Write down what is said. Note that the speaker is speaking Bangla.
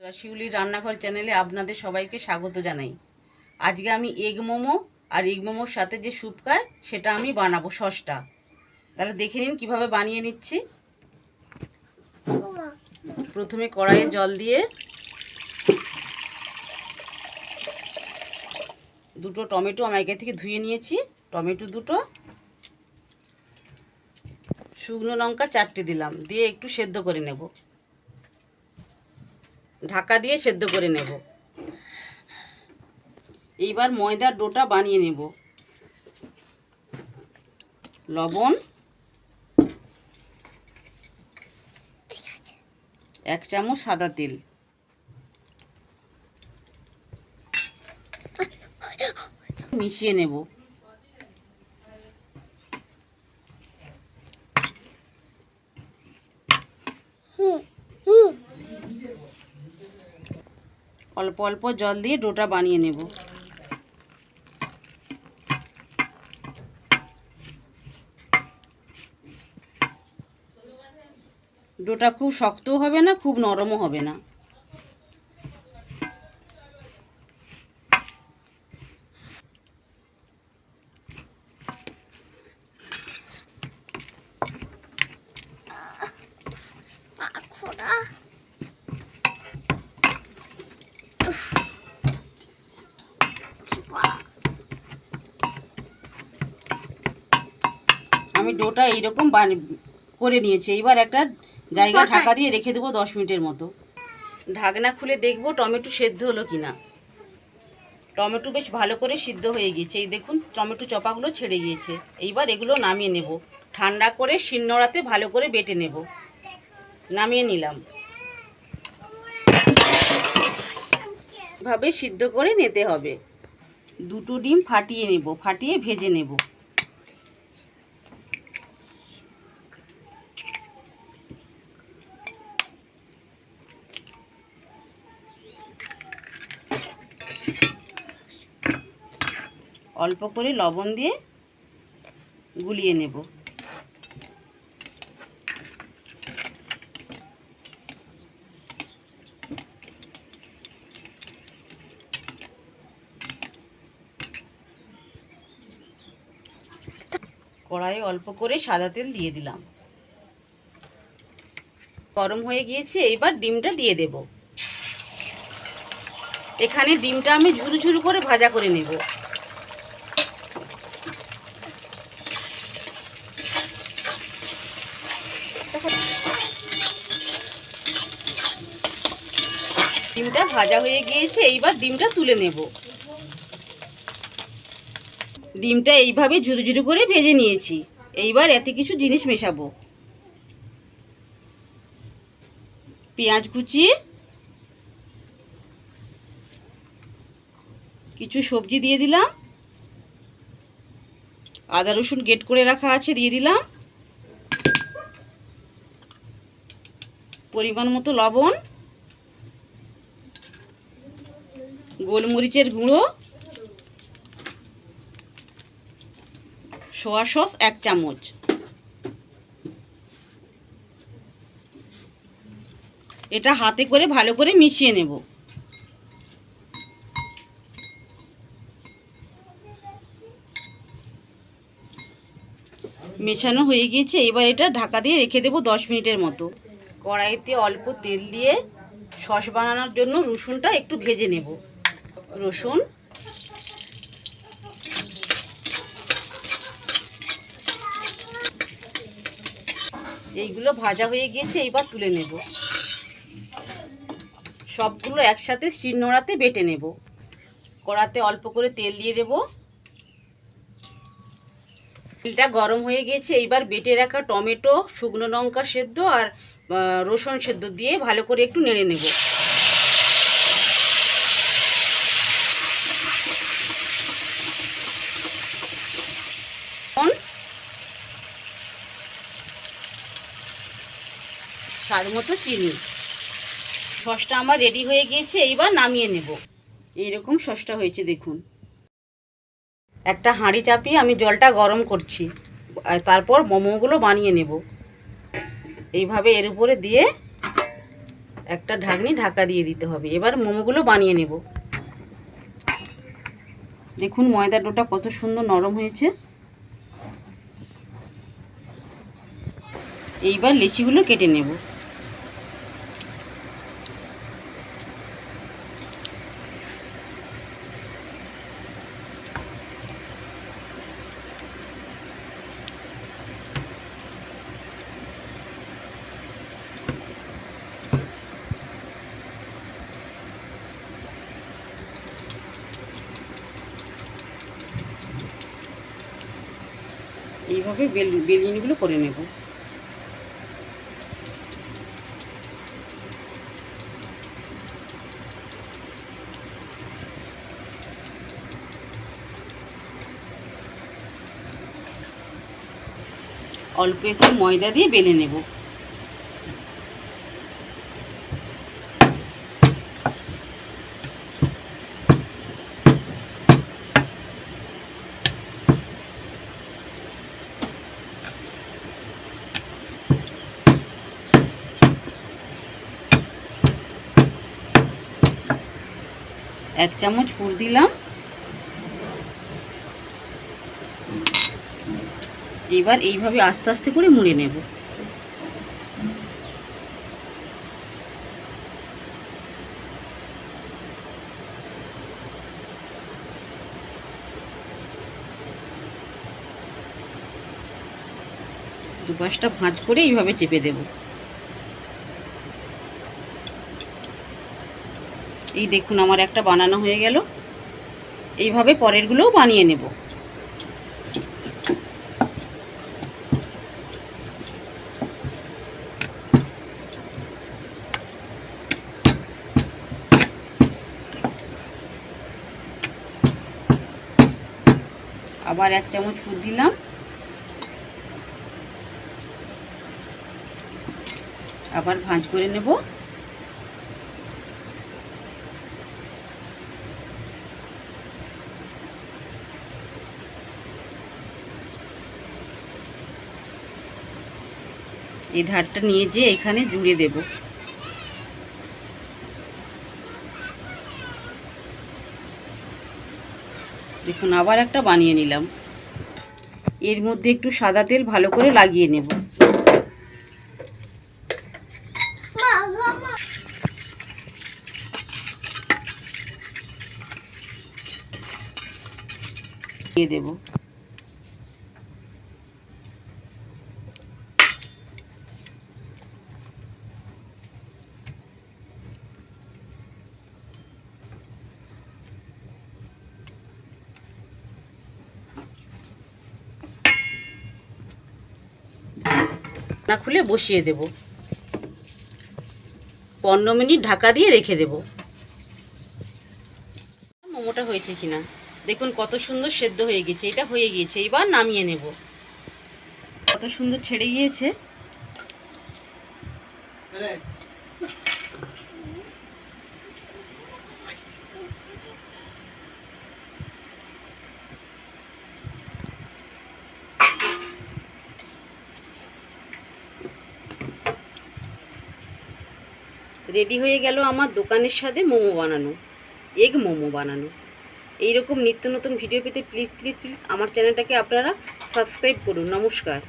বন্ধুরা, শিউলির রান্নাঘর চ্যানেলে আপনাদের সবাইকে স্বাগত জানাই। আজকে আমি এগ মোমো আর এগ মোমোর সাথে যে স্যুপ খায় সেটা আমি বানাবো সসটা। তাহলে দেখে নিন কীভাবে বানিয়ে নিচ্ছি। প্রথমে কড়াইয়ে জল দিয়ে দুটো টমেটো আমি আগে থেকে ধুয়ে নিয়েছি। টমেটো দুটো শুকনো লঙ্কা চারটে দিলাম দিয়ে একটু সেদ্ধ করে নেব। ঢাকা দিয়ে সেদ্ধ করে নেব। এইবার ময়দার ডোটা বানিয়ে নেব। লবণ। এক চামচ সাদা তেল। মিশিয়ে নেব। অল্প অল্প জল দিয়ে ডোটা বানিয়ে নেব। ডোটা খুব শক্তও হবে না, খুব নরমও হবে না। আমি ডোটা এইরকম বানি করে নিয়েছি। এইবার একটা জায়গা ঢাকা দিয়ে রেখে দেবো দশ মিনিটের মতো। ঢাকনা খুলে দেখব টমেটো সেদ্ধ হলো কি না টমেটো বেশ ভালো করে সিদ্ধ হয়ে গিয়েছে। এই দেখুন টমেটো চপাগুলো ছেড়ে গিয়েছে। এইবার এগুলো নামিয়ে নেব। ঠান্ডা করে শিলনোড়াতে ভালো করে বেটে নেব। নামিয়ে নিলাম। ভাবে সিদ্ধ করে নিতে হবে। দুটো ডিম ফাটিয়ে নেব ফাটিয়ে ভেজে নেব। অল্প করে লবণ দিয়ে গুলিয়ে নেব। কড়াইয়ে অল্প করে সাদা তেল দিয়ে দিলাম। গরম হয়ে গিয়েছে, এইবার ডিমটা দিয়ে দেব। এখানে ডিমটা আমি ঝুরু ঝুরু করে ভাজা করে নেব ডিমটা ভাজা হয়ে গিয়েছে, এইবার ডিমটা তুলে নেব। ডিমটা এইভাবে ঝুরু ঝুরু করে ভেজে নিয়েছি। এইবার এতে কিছু জিনিস মেশাবো। পেঁয়াজ কুচি, কিছু সবজি দিয়ে দিলাম। আদা রসুন গেট করে রাখা আছে, দিয়ে দিলাম। পরিমাণ মতো লবণ। গোলমরিচের গুঁড়ো, সোয়া সস এক চামচ। এটা হাতে করে ভালো করে মিশিয়ে নেব। মেশানো হয়ে গিয়েছে, এবার এটা ঢাকা দিয়ে রেখে দেবো দশ মিনিটের মতো। কড়াইতে অল্প তেল দিয়ে সস বানানোর জন্য রসুনটা একটু ভেজে নেব। রসুন। এইগুলো ভাজা হয়ে গিয়েছে, এইবার তুলে নেব। সবগুলো একসাথে শিলনোড়াতে বেটে নেব। কড়াতে অল্প করে তেল দিয়ে দেব। তেলটা গরম হয়ে গিয়েছে, এইবার বেটে রাখা টমেটো, শুকনো লঙ্কা সেদ্ধ আর রসুন সেদ্ধ দিয়ে ভালো করে একটু নেড়ে নেব এখন স্বাদ মতো চিনি। সসটা আমার রেডি হয়ে গিয়েছে, এইবার নামিয়ে নেব। এইরকম সসটা হয়েছে, দেখুন। একটা হাঁড়ি চাপিয়ে আমি জলটা গরম করছি তারপর মোমোগুলো বানিয়ে নেব। এইভাবে এর উপরে দিয়ে একটা ঢাকনি ঢাকা দিয়ে দিতে হবে। এবার মোমোগুলো বানিয়ে নেব। দেখুন ময়দা ডোটা কত সুন্দর নরম হয়েছে। এইবার লিচিগুলো কেটে নেব। এইভাবে বেল বেলিনগুলো করে নেব। অল্প একটু ময়দা দিয়ে বেলে নেব। এক চামচ পুর দিলাম। এবার এইভাবে আস্তে আস্তে করে মুড়ে নেব। দুপাশটা ভাঁজ করে এইভাবে চেপে দেব। এই দেখুন আমার একটা বানানো হয়ে গেল। এইভাবে পরেরগুলোও বানিয়ে নেব। আবার এক চামচ ফুট দিলাম। আবার ভাঁজ করে নেব। এই ধারটা নিয়ে যেয়ে এখানে জুড়ে দেব। দেখুন, আবার একটা বানিয়ে নিলাম। এর মধ্যে একটু সাদা তেল ভালো করে লাগিয়ে নেব। দিয়ে দেব। না খুলে বসিয়ে দেব। পনেরো মিনিট ঢাকা দিয়ে রেখে দেব। মোমোটা হয়েছে কিনা? দেখুন কত সুন্দর সেদ্ধ হয়ে গেছে, এটা হয়ে গিয়েছে এবার নামিয়ে নেব। কত সুন্দর ছেড়ে গিয়েছে। রেডি হয়ে গেল আমার দোকানের সাথে মোমো বানানো, এগ মোমো বানানো। এইরকম নিত্য নতুন ভিডিও পেতে প্লিজ প্লিজ প্লিজ আমার চ্যানেলটাকে আপনারা সাবস্ক্রাইব করুন। নমস্কার।